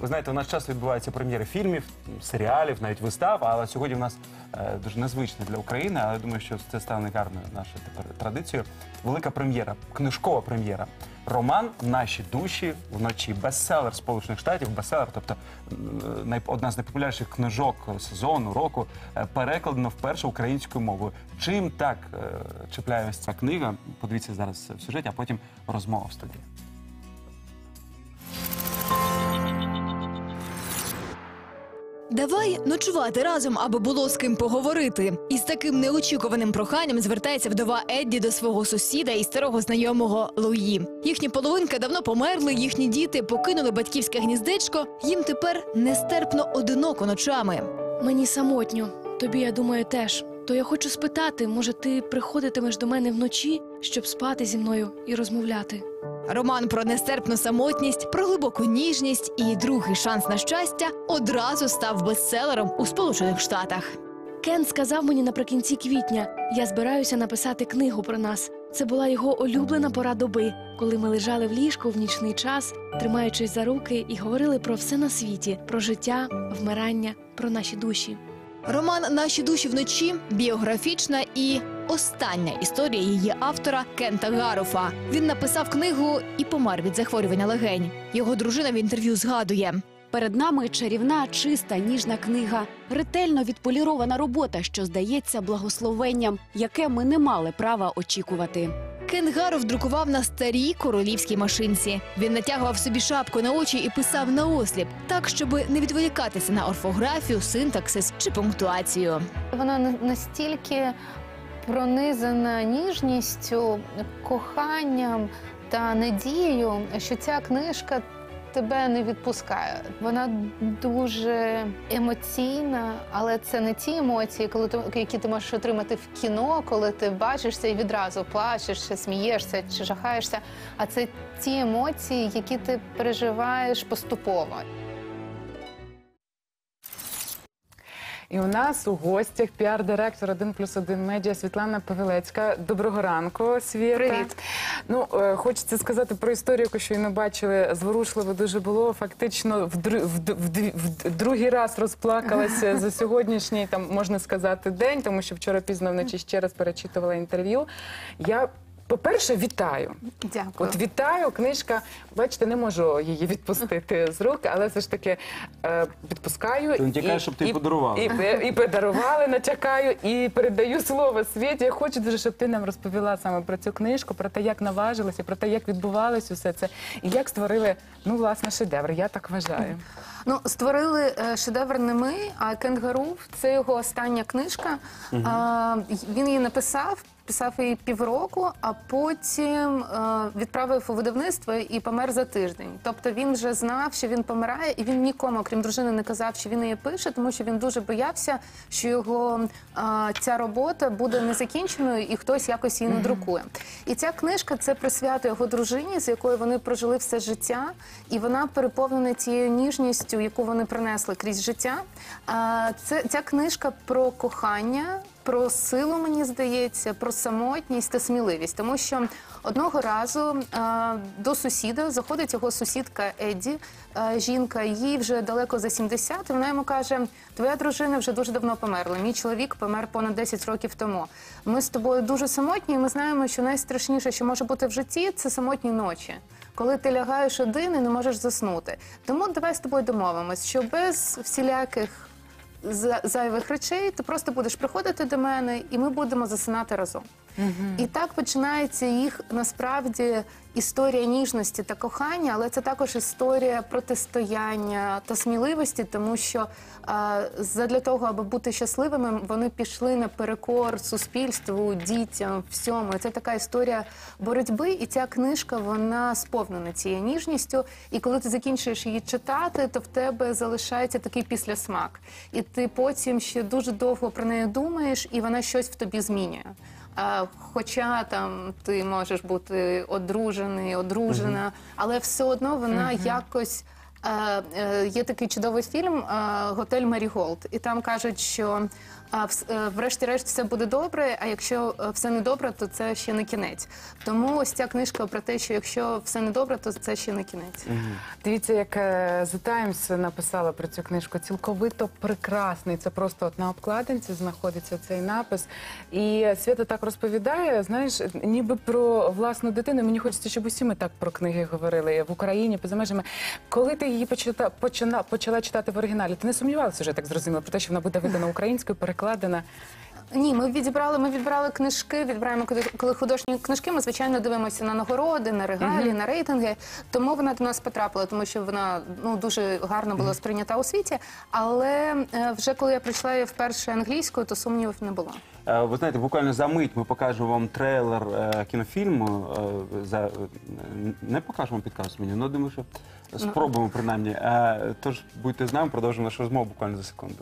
Ви знаєте, у нас часто відбуваються прем'єри фільмів, серіалів, навіть вистав. Але сьогодні в нас е, дуже незвично для України. Але я думаю, що це стане гарною нашою тепер традицією. Велика прем'єра, книжкова прем'єра. Роман Наші душі вночі. Бестселер Сполучених Штатів, бестселер, тобто най- одна з найпопулярніших книжок сезону, року, е, вперше українською мовою. Чим так е, чіпляє ось ця книга? Подивіться зараз в сюжеті, а потім розмова в студії. Давай ночувати разом, аби було з ким поговорити. Із таким неочікуваним проханням звертається вдова Едді до свого сусіда і старого знайомого Луї. Їхні половинки давно померли, їхні діти покинули батьківське гніздечко. Їм тепер нестерпно одиноко ночами. Мені самотньо. Тобі, я думаю, теж. То я хочу спитати, може, ти приходитимеш до мене вночі, щоб спати зі мною і розмовляти. Роман про нестерпну самотність, про глибоку ніжність і другий шанс на щастя одразу став бестселером у Сполучених Штатах. Кен сказав мені наприкінці квітня: я збираюся написати книгу про нас. Це була його улюблена пора доби, коли ми лежали в ліжку в нічний час, тримаючись за руки, і говорили про все на світі: про життя, вмирання, про наші душі. Роман Наші душі вночі біографічна і остання історія її автора Кента Гарофа. Він написав книгу і помер від захворювання легень. Його дружина в інтерв'ю згадує. Перед нами чарівна, чиста, ніжна книга, ретельно відполірована робота, що здається благословенням, яке ми не мали права очікувати. Кен Гаров друкував на старій королівській машинці. Він натягував собі шапку на очі і писав наосліп, так щоб не відволікатися на орфографію, синтаксис чи пунктуацію. Вона на- настільки пронизана ніжністю, коханням та надією, що ця книжка тебе не відпускає. Вона дуже емоційна, але це не ті емоції, коли ти, які ти можеш отримати в кіно, коли ти бачишся і відразу плачеш, чи смієшся чи жахаєшся. А це ті емоції, які ти переживаєш поступово. І у нас у гостях піар-директор 1 плюс 1 медіа Світлана Павелецька. Доброго ранку, Світа. Привіт. Ну, е, хочеться сказати про історію, яку щойно бачили. Зворушливо дуже було. Фактично, в, дру- в, в, в другий раз розплакалася за сьогоднішній, там можна сказати, день, тому що вчора пізно вночі ще раз перечитувала інтерв'ю. Я, по-перше, вітаю. Дякую. От вітаю, книжка. Бачите, не можу її відпустити з рук, але все ж таки е, відпускаю. Ти натякаєш, щоб ти її подарувала. І, і, і подарували, натякаю, і передаю слово Світі. Я хочу дуже, щоб ти нам розповіла саме про цю книжку, про те, як наважилася, про те, як відбувалось усе це, і як створили ну власне шедевр. Я так вважаю. Ну, створили е, шедевр не ми, а Кенгарув. Це його остання книжка. А, він її написав, писав її півроку, а потім е, відправив у видавництво і помер за тиждень. Тобто він вже знав, що він помирає, і він нікому, окрім дружини, не казав, що він її пише, тому що він дуже боявся, що його е, ця робота буде незакінченою і хтось якось її надрукує. І ця книжка це присвято його дружині, з якою вони прожили все життя, і вона переповнена тією ніжністю, яку вони принесли крізь життя. А, Це ця книжка про кохання. Про силу, мені здається, про самотність та сміливість, тому що одного разу а, до сусіда заходить його сусідка Едді, а, жінка, їй вже далеко за 70, і вона йому каже: Твоя дружина вже дуже давно померла. Мій чоловік помер понад 10 років тому. Ми з тобою дуже самотні, і ми знаємо, що найстрашніше, що може бути в житті, це самотні ночі. Коли ти лягаєш один і не можеш заснути. Тому давай з тобою домовимось, що без всіляких зайвих речей ти просто будеш приходити до мене, і ми будемо засинати разом. І так починається їх насправді історія ніжності та кохання, але це також історія протистояння та сміливості, тому що задля того, аби бути щасливими, вони пішли наперекор суспільству, дітям, всьому. Це така історія боротьби, і ця книжка вона сповнена цією ніжністю. І коли ти закінчуєш її читати, то в тебе залишається такий післясмак. І ти потім ще дуже довго про неї думаєш, і вона щось в тобі змінює. А, Хоча там ти можеш бути одружений, одружена, але все одно вона якось. е, е, Є такий чудовий фільм е, Готель Маріголд, і там кажуть, що а вс- е, врешті-решт все буде добре. А якщо е, все не добре, то це ще не кінець. Тому ось ця книжка про те, що якщо все не добре, то це ще не кінець. Дивіться, як е, The Times написала про цю книжку. Цілковито прекрасний. Це просто от на обкладинці знаходиться цей напис. І Свята так розповідає, знаєш, ніби про власну дитину. Мені хочеться, щоб усі ми так про книги говорили в Україні, поза межами. Коли ти її почата, почина, почала читати в оригіналі, ти не сумнівалася вже так зрозуміло про те, що вона буде видана українською, перекладена. Ні, ми відібрали, ми відбирали книжки, відбираємо коли- художні книжки. Ми звичайно дивимося на нагороди, на регалії, на рейтинги. Тому вона до нас потрапила, тому що вона ну дуже гарно була сприйнята у світі. Але е, вже коли я прочитала її вперше англійською, то сумнівів не було. Е, Ви знаєте, буквально за мить ми покажемо вам трейлер е, кінофільму. е, За не покажемо підказ мені, але думаю, що спробуємо принаймні. Е, Тож будьте з нами, продовжимо нашу розмову буквально за секунду.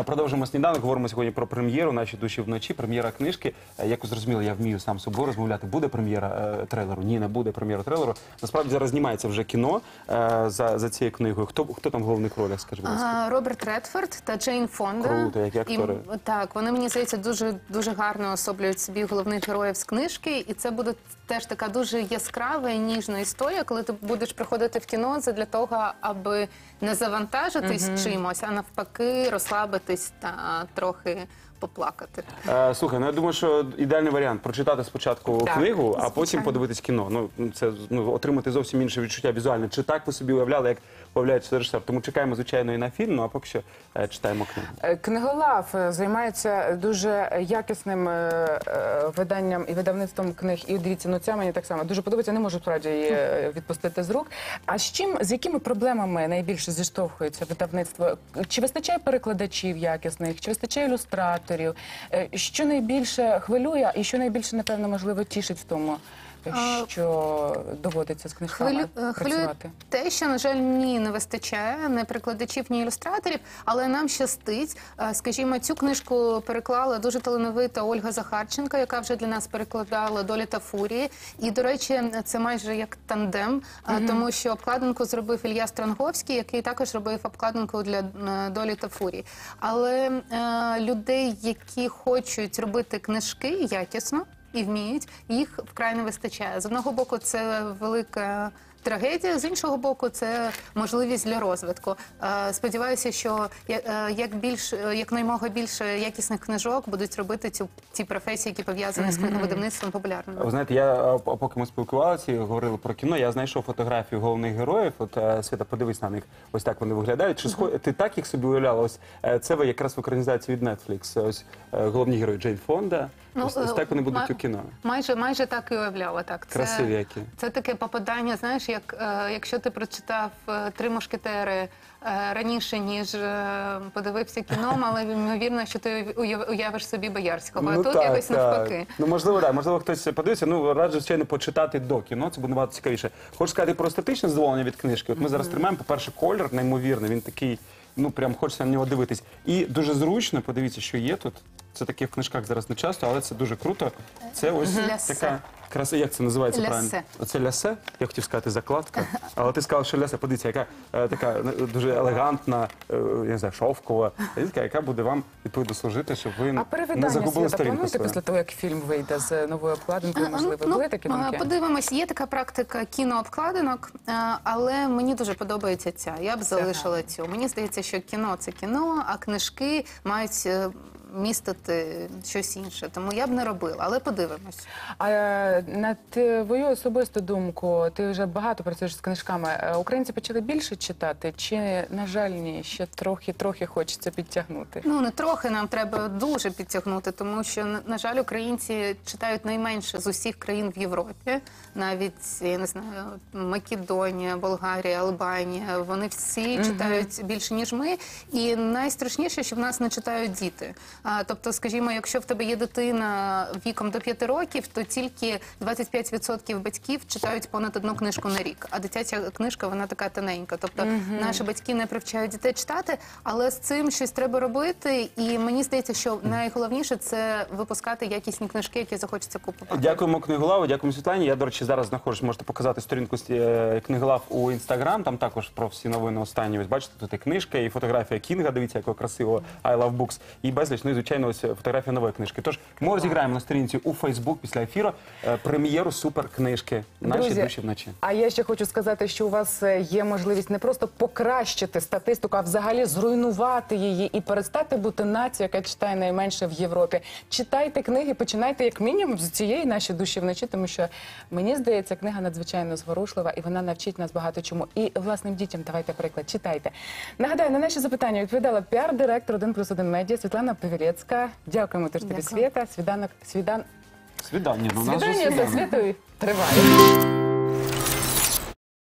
Е, Продовжуємо сніданок. Говоримо сьогодні про прем'єру наші душі вночі. Прем'єра книжки. Е, Як ви зрозуміли, я вмію сам з собою розмовляти. Буде прем'єра е, трейлеру? Ні, не буде прем'єра трейлеру. Насправді зараз знімається вже кіно е, за, за цією книгою. Хто хто там в головних ролях? Скажи, будь ласка. А, Роберт Редфорд та Джейн Фонда. Круто, які актори. І, так, вони мені здається дуже дуже гарно особлюють собі головних героїв з книжки, і це буде теж така дуже яскрава і ніжна історія, коли ти будеш приходити в кіно для того, аби не завантажитись чимось, а навпаки, розслабитись та трохи поплакати. Е, слухай, ну я думаю, що ідеальний варіант прочитати спочатку Так, книгу, а потім подивитись кіно. Ну це ну отримати зовсім інше відчуття візуальне. Чи так ви собі уявляли, як уявляється режисер? Тому чекаємо звичайно і на фільм. Ну а поки що е, читаємо книгу. Е, Книголав е, займається дуже якісним е, е, виданням і видавництвом книг. І дивіться, ну ця мені так само дуже подобається. Не можу справді її е, відпустити з рук. А з чим з якими проблемами найбільше зіштовхується видавництво? Чи вистачає перекладачів якісних, чи вистачає ілюстраторів? Е, Що найбільше хвилює, і що найбільше напевно можливо тішить в тому, А, що доводиться з книжками Хвилю, е, працювати? те, що, на жаль, ні, не вистачає ні перекладачів, ні ілюстраторів, але нам щастить. Е, Скажімо, цю книжку переклала дуже талановита Ольга Захарченка, яка вже для нас перекладала долі та фурії. І, до речі, це майже як тандем, е, тому що обкладинку зробив Ілья Странговський, який також робив обкладинку для долі та фурії. Але е, людей, які хочуть робити книжки якісно і вміють, їх вкрай не вистачає. З одного боку, це велика. Трагедія з іншого боку, це можливість для розвитку. Е, Сподіваюся, що е, як більш е, якнаймога більше якісних книжок будуть робити цю ті професії, які пов'язані з книговидавництвом популярними. Ви знаєте, я поки ми спілкувалися і говорили про кіно, я знайшов фотографію головних героїв. От Свята, подивись на них. Ось так вони виглядають. Чи схо... ти так їх собі уявляла? Ось це ви якраз в екранізації від Netflix. Ось головні герої Джейн Фонда. ось, ось е, так вони будуть ма- у кіно. Майже майже так і уявляла. Так це, Красиві які. Це таке попадання. Знаєш, як е, якщо ти прочитав е, три мушкетери е, раніше ніж е, подивився кіно, але ймовірно, що ти уяв- уявиш собі боярського. а тут якось навпаки. Ну можливо, так. Можливо, хтось подивиться. Ну раджу звичайно почитати до кіно. Це буде набагато цікавіше. Хочу сказати про естетичне задоволення від книжки. От ми зараз тримаємо. По перше, колір неймовірний. Він такий. Ну прям хочеться на нього дивитись. І дуже зручно. Подивіться, що є тут. Це таке в книжках зараз не часто, але це дуже круто. Це ось Лясе. така краса. Як це називається Лясе. правильно? Оце лясе. Я хотів сказати закладка. Але ти сказав, що лясе. Подивіться, яка е, така е, дуже елегантна, е, я не знаю, шовкова. Така, яка буде вам відповідно служити, щоб ви А не перевидання загубили свята сторінку плануєте свою. після того, як фільм вийде з новою обкладинкою? Можливо, ну, були такі а, думки? Подивимось, є така практика кінообкладинок, а, але мені дуже подобається ця. Я б залишила цю. Мені здається, що кіно це кіно, а книжки мають е, містити щось інше. Тому я б не робила, але подивимось. А е, на твою особисту думку, ти вже багато працюєш з книжками. Е, Українці почали більше читати, чи на жаль, ні, ще трохи трохи хочеться підтягнути? Ну не трохи нам треба дуже підтягнути, тому що на, на жаль, українці читають найменше з усіх країн в Європі, навіть я не знаю, Македонія, Болгарія, Албанія. Вони всі читають більше ніж ми. І найстрашніше, що в нас не читають діти. Тобто, скажімо, якщо в тебе є дитина віком до 5 років, то тільки 25% батьків читають понад одну книжку на рік. А дитяча книжка вона така тоненька. Тобто наші батьки не привчають дітей читати, але з цим щось треба робити. І мені здається, що найголовніше це випускати якісні книжки, які захочеться купувати. Дякуємо книголаву, дякуємо Світлані. Я, до речі, зараз знаходжусь, можете показати сторінку е, книголав у інстаграм. Там також про всі новини останні. Ось бачите, тут і книжка, і фотографія Кінга. Дивіться, якого красивого I Love Books. І безліч. Ну і звичайно, ось фотографія нової книжки. Тож ми розіграємо на сторінці у Фейсбук після ефіру е, прем'єру суперкнижки Наші Друзі, душі вночі. А я ще хочу сказати, що у вас е, є можливість не просто покращити статистику, а взагалі зруйнувати її і перестати бути нацією, яка читає найменше в Європі. Читайте книги, починайте як мінімум з цієї наші душі вночі, тому що мені здається, книга надзвичайно зворушлива і вона навчить нас багато чому. І власним дітям давайте приклад. Читайте. Нагадаю, на наші запитання відповідала піар-директор 1 плюс 1 медіа Світлана Павілецька. Дякуємо теж тобі, Дякую. Свята. Свіданок, свідан... Свідання. Ну, у нас же Свідання за свідання. світою триває.